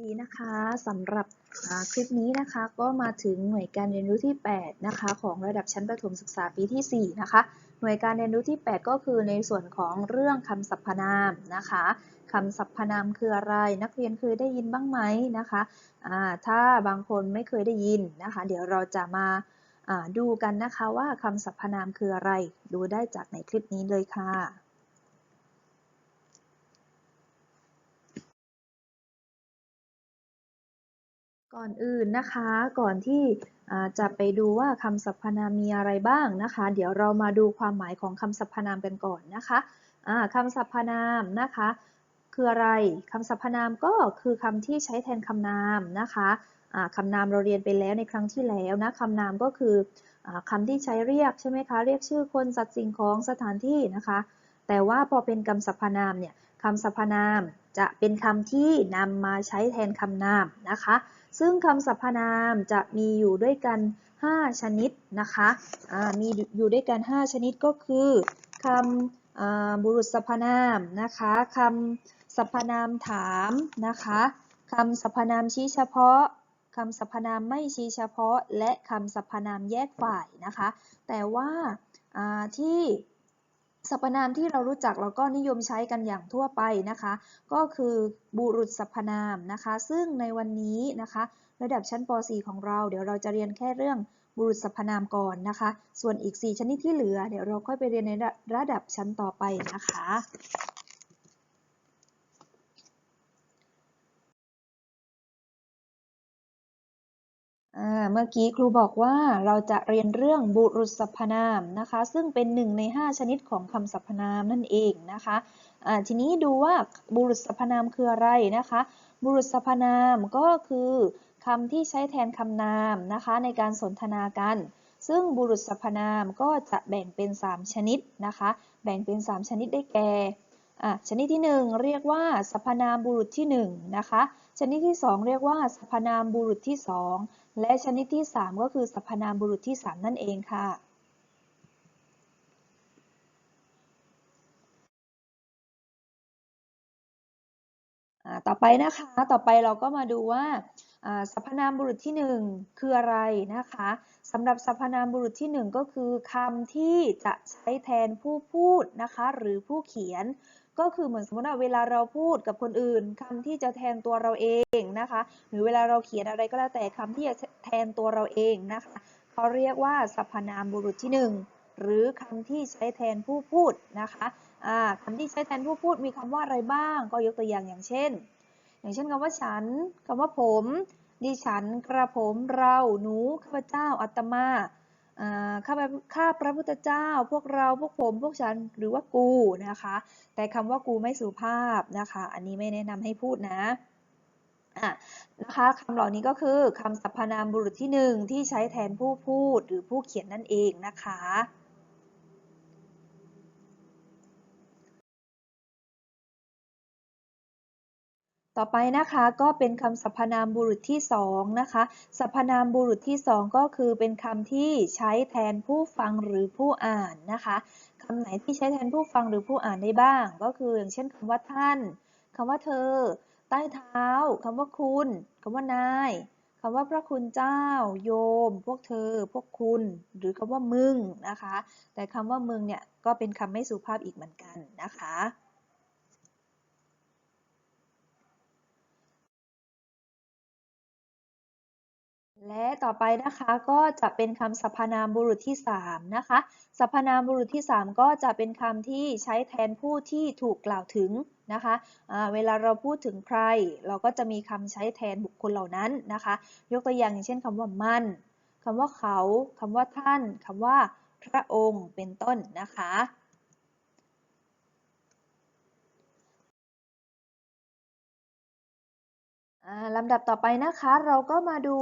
ดีนะคะสำหรับคลิปนี้นะคะก็มาถึงหน่วยการเรียนรู้ที่ 8 นะคะ ของระดับชั้นประถมศึกษาปีที่ 4 นะคะ หน่วยการเรียนรู้ที่ 8 ก็คือในส่วนของเรื่องคำสรรพนามนะคะคำสรรพนามคืออะไร นักเรียนเคยได้ยินบ้างไหมนะคะอ่าถ้าบางคนไม่เคยได้ยินนะคะ เดี๋ยวเราจะมาอ่าดูกันนะคะว่าคำสรรพนามคืออะไร ดูได้จากในคลิปนี้เลยค่ะ ก่อนอื่นนะคะ ก่อนที่จะไปดูว่าคำสรรพนามมีอะไรบ้างนะคะ เดี๋ยวเรามาดูความหมายของคำสรรพนามกันก่อนนะคะคำสรรพนามนะคะ คืออะไรคำสรรพนามก็คือคำที่ใช้แทนคำนามนะคะคำนามเราเรียนไปแล้วในครั้งที่แล้วนะคำนามก็คืออคำที่ใช้เรียกใช่ไหมคะเรียกชื่อคนสัตว์สิ่งของสถานที่นะคะ แต่ว่าพอเป็นคำสรรพนามเนี่ยคำสรรพนามจะเป็นคำที่นำมาใช้แทนคำนามนะคะ ซึ่งคำสรรพนามจะมีอยู่ด้วยกัน 5 ชนิดนะคะะมีอยู่ด้วยกัน 5 ชนิดก็คือคำบุรุษสรรพนามนะคะคำสรรพนามถามนะคะคำสรรพนามชี้เฉพาะคำสรรพนามไม่ชี้เฉพาะ และคำสรรพนามแยกฝ่ายนะคะ แต่ว่าที่ สรรพนามที่เรารู้จักแล้วก็นิยมใช้กันอย่างทั่วไปนะคะ ก็คือบุรุษสรรพนามนะคะ ซึ่งในวันนี้นะคะ ระดับชั้นป .4 ของเรา เดี๋ยวเราจะเรียนแค่เรื่องบุรุษสรรพนามก่อนนะคะ ส่วนอีก 4 ชนิดที่เหลือ เดี๋ยวเราค่อยไปเรียนในระดับชั้นต่อไปนะคะ เมื่อกี้ครูบอกว่าเราจะเรียนเรื่องบุรุษสรรพนามนะคะ ซึ่งเป็นหนึ่งใน 5 ชนิดของคำสรรพนามนั่นเองนะคะะทีนี้ดูว่าบุรุษสรรพนามคืออะไรนะคะ บุรุษสรรพนามก็คือคำที่ใช้แทนคำนามนะคะในการสนทนากัน ซึ่งบุรุษสรรพนามก็จะแบ่งเป็น 3 ชนิดนะคะ แบ่งเป็น 3 ชนิดได้แก่ชนิดที่ 1 เรียกว่าสรรพนามบุรุษที่1นะคะชนิดที่ 2 เรียกว่าสรรพนามบุรุษที่ 2 และชนิดที่ 3 ก็คือสรรพนามบุรุษที่ 3 นั่นเองค่ะ ต่อไปนะคะ ต่อไปเราก็มาดูว่าสรรพนามบุรุษที่ 1 คืออะไรนะคะสำหรับสรรพนามบุรุษที่ 1 ก็คือคำที่จะใช้แทนผู้พูดนะคะ หรือผู้เขียน ก็คือเหมือนสมมติว่าเวลาเราพูดกับคนอื่นคำที่จะแทนตัวเราเองนะคะ หรือเวลาเราเขียนอะไรก็แล้วแต่คำที่จะแทนตัวเราเองนะคะเขาเรียกว่าสรรพนามบุรุษที่ 1 หรือคำที่ใช้แทนผู้พูดนะคะคำที่ใช้แทนผู้พูดมีคำว่าอะไรบ้าง ก็ยกตัวอย่างอย่างเช่น อย่างเช่นคำว่าฉันคำว่าผม ดิฉัน กระผม เรา หนู ข้าพเจ้า อัตมา ข้าข้าพระพุทธเจ้า พวกเราพวกผมพวกฉันหรือว่ากูนะคะ แต่คำว่ากูไม่สุภาพนะคะ อันนี้ไม่แนะนำให้พูดนะะนะคะคำเหล่านี้ก็คือคำสรรพนามบุรุษที่หนึ่งที่ใช้แทนผู้พูดหรือผู้เขียนนั่นเองนะคะ ต่อไปนะคะก็เป็นคำสรรพนามบุรุษที่2นะคะสรรพนามบุรุษที่ 2 ก็คือเป็นคำที่ใช้แทนผู้ฟังหรือผู้อ่านนะคะคำไหนที่ใช้แทนผู้ฟังหรือผู้อ่านได้บ้าง ก็คืออย่างเช่นคำว่าท่านคำว่าเธอ ใต้เท้าคำว่าคุณคำว่านายคำว่าพระคุณเจ้า โยม พวกเธอ พวกคุณ หรือคำว่ามึงนะคะ แต่คำว่ามึงเนี่ยก็เป็นคำไม่สุภาพอีกเหมือนกันนะคะ และต่อไปนะคะก็จะเป็นคำสรรพนามบุรุษที่3นะคะสรรพนามบุรุษที่ 3 ก็จะเป็นคำที่ใช้แทนผู้ที่ถูกกล่าวถึงนะคะะเวลาเราพูดถึงใคร เราก็จะมีคำใช้แทนบุคคลเหล่านั้นนะคะ ยกตัวอย่างอย่างเช่นคำว่ามันคำว่าเขาคำว่าท่านคำว่าพระองค์เป็นต้นนะคะ ลำดับต่อไปนะคะเราก็มาดู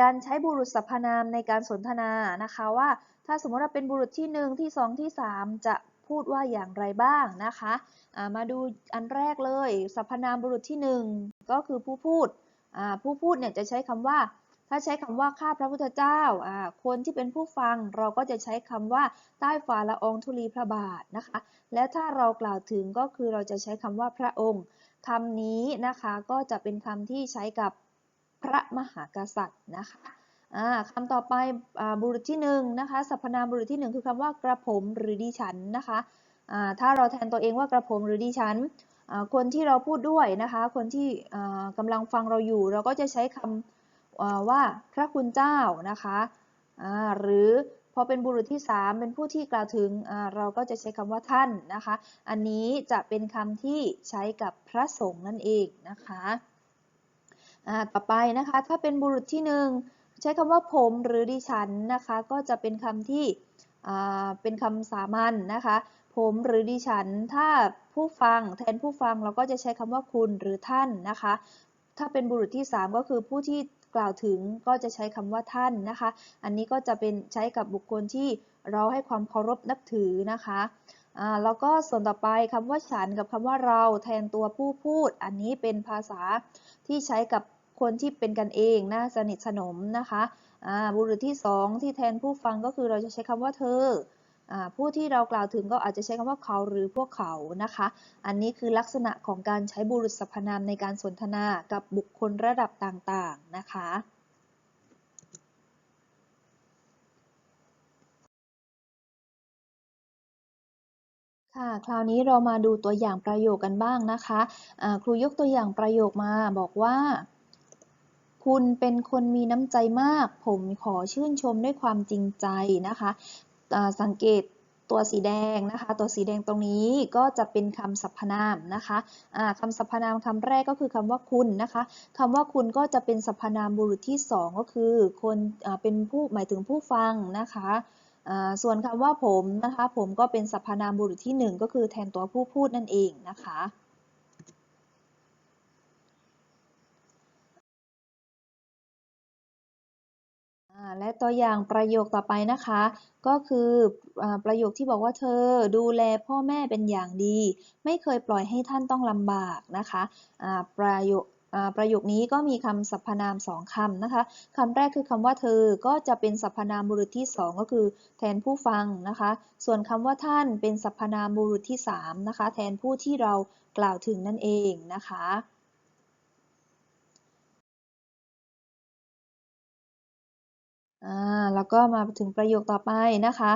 การใช้บุรุษสรรพนามในการสนทนานะคะว่า ถ้าสมมติว่าเป็นบุรุษที่ 1 ที่ 2 ที่ 3 จะพูดว่าอย่างไรบ้างนะคะมาดูอันแรกเลยสรรพนามบุรุษที่ 1 ก็คือผู้พูดผู้พูดเนี่ยจะใช้คำว่า ถ้าใช้คำว่าข้าพระพุทธเจ้าคนที่เป็นผู้ฟังเราก็จะใช้คำว่าใต้ฝ่าละอองธุลีพระบาทนะคะ และถ้าเรากล่าวถึงก็คือเราจะใช้คำว่าพระองค์ คำนี้นะคะก็จะเป็นคำที่ใช้กับพระมหากษัตริย์นะคะคำต่อไปบุรุษที่หนึ่งนะคะสรรพนามบุรุษที่หนึ่งคือคำว่ากระผมหรือดิฉันนะคะถ้าเราแทนตัวเองว่ากระผมหรือดิฉันคนที่เราพูดด้วยนะคะ คนที่กำลังฟังเราอยู่ เราก็จะใช้คำว่าพระคุณเจ้านะคะหรือ พอเป็นบุรุษที่ 3 เป็นผู้ที่กล่าวถึงเราก็จะใช้คำว่าท่านนะคะ อันนี้จะเป็นคำที่ใช้กับพระสงฆ์นั่นเองนะคะต่อไปนะคะถ้าเป็นบุรุษที่ 1 ใช้คำว่าผมหรือดิฉันนะคะก็จะเป็นคำที่เป็นคำสามัญนนะคะ ผมหรือดิฉัน ถ้าผู้ฟังแทนผู้ฟังเราก็จะใช้คำว่าคุณหรือท่านนะคะ ถ้าเป็นบุรุษที่ 3 ก็คือผู้ที่ กล่าวถึงก็จะใช้คำว่าท่านนะคะ อันนี้ก็จะเป็นใช้กับบุคคลที่เราให้ความเคารพนับถือนะคะแล้วก็ส่วนต่อไปคำว่าฉันกับคำว่าเราแทนตัวผู้พูด อันนี้เป็นภาษาที่ใช้กับคนที่เป็นกันเองนะสนิทสนมนะคะบุรุษที่2ที่แทนผู้ฟังก็คือเราจะใช้คำว่าเธอ ผู้ที่เรากล่าวถึงก็อาจจะใช้คำว่าเขาหรือพวกเขานะคะ อันนี้คือลักษณะของการใช้บุรุษสรรพนามในการสนทนากับบุคคลระดับต่างๆนะคะค่ะคราวนี้เรามาดูตัวอย่างประโยคกันบ้างนะคะะครูยกตัวอย่างประโยคมาบอกว่า คุณเป็นคนมีน้ำใจมาก ผมขอชื่นชมด้วยความจริงใจนะคะ สังเกตตัวสีแดงนะคะ ตัวสีแดงตรงนี้ก็จะเป็นคำสรรพนามนะคะคำสรรพนามคำแรกก็คือคำว่าคุณนะคะคำว่าคุณก็จะเป็นสรรพนามบุรุษที่ 2 ก็คือคนเป็นผู้หมายถึงผู้ฟังนะคะส่วนคำว่าผมนะคะ ผมก็เป็นสรรพนามบุรุษที่ 1 ก็คือแทนตัวผู้พูดนั่นเองนะคะ และตัวอย่างประโยคต่อไปนะคะ ก็คืออประโยคที่บอกว่าเธอดูแลพ่อแม่เป็นอย่างดี ไม่เคยปล่อยให้ท่านต้องลำบากนะคะประโยคประโยคนี้ก็มีคำสรรพนามสองคำนะคะคำแรกคือคำว่าเธอก็จะเป็นสรรพนามบุรุษที่ 2 ก็คือแทนผู้ฟังนะคะ ส่วนคำว่าท่านเป็นสรรพนามบุรุษที่3นะคะแทนผู้ที่เรากล่าวถึงนั่นเองนะคะ แล้วก็มาถึงประโยคต่อไปนะคะ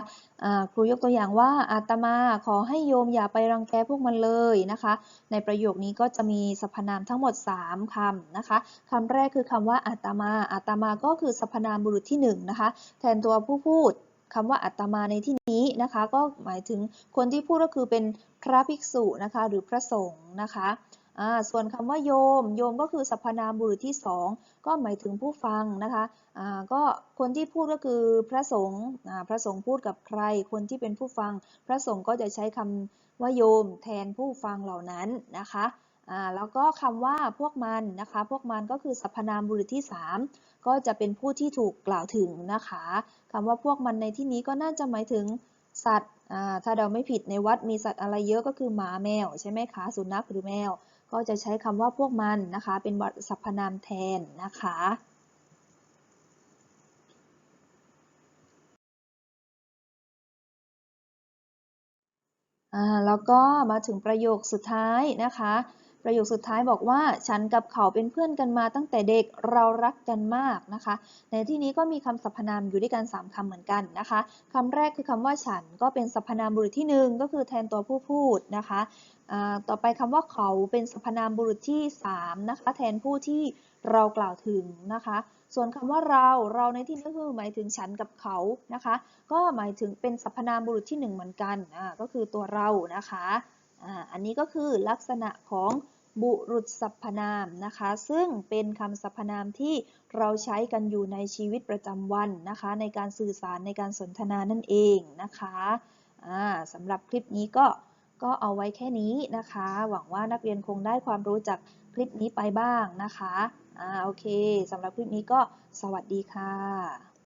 ครูยกตัวอย่างว่าอาตมาขอให้โยมอย่าไปรังแกพวกมันเลยนะคะ ในประโยคนี้ก็จะมีสรรพนามทั้งหมด 3คำนะคะคำแรกคือคำว่าอาตมาอาตมาก็คือสรรพนามบุรุษที่1นะคะแทนตัวผู้พูดคำว่าอัตมาในที่นี้นะคะ ก็หมายถึงคนที่พูดก็คือเป็นพระภิกษุนะคะ หรือพระสงฆ์นะคะ ส่วนคำว่าโยม โยมก็คือสรรพนามบุรุษที่ 2 ก็หมายถึงผู้ฟังนะคะก็คนที่พูดก็คือพระสงฆ์พระสงฆ์พูดกับใคร คนที่เป็นผู้ฟัง พระสงฆ์ก็จะใช้คำว่าโยมแทนผู้ฟังเหล่านั้นนะคะแล้วก็คำว่าพวกมันนะคะ พวกมันก็คือสรรพนามบุรุษที่ 3 ก็จะเป็นผู้ที่ถูกกล่าวถึงนะคะคำว่าพวกมันในที่นี้ก็น่าจะหมายถึงสัตว์ถ้าเราไม่ผิดในวัดมีสัตว์อะไรเยอะก็คือหมาแมวใช่ไหมคะ สุนัขหรือแมว ก็จะใช้คำว่าพวกมันนะคะ เป็นสรรพนามแทนนะคะแล้วก็มาถึงประโยคสุดท้ายนะคะ ประโยคสุดท้ายบอกว่าฉันกับเขาเป็นเพื่อนกันมาตั้งแต่เด็กเรารักกันมากนะคะ ในที่นี้ก็มีคำสรรพนามอยู่ด้วยกัน 3คำเหมือนกันนะคะคำแรกคือคำว่าฉันก็เป็นสรรพนามบุรุษที่ 1 ก็คือแทนตัวผู้พูดนะคะต่อไปคำว่าเขาเป็นสรรพนามบุรุษที่3นะคะแทนผู้ที่เรากล่าวถึงนะคะส่วนคำว่าเราเราในที่นี้ก็คือหมายถึงฉันกับเขานะคะ ก็หมายถึงเป็นสรรพนามบุรุษที่ 1 เหมือนกันอ่าก็คือตัวเรานะคะ อันนี้ก็คือลักษณะของบุรุษสรรพนามนะคะ ซึ่งเป็นคำสรรพนามที่เราใช้กันอยู่ในชีวิตประจำวันนะคะ ในการสื่อสารในการสนทนานั่นเองนะคะสำหรับคลิปนี้ก็ก็เอาไว้แค่นี้นะคะ หวังว่านักเรียนคงได้ความรู้จากคลิปนี้ไปบ้างนะคะอ่าโอเคสำหรับคลิปนี้ก็สวัสดีค่ะ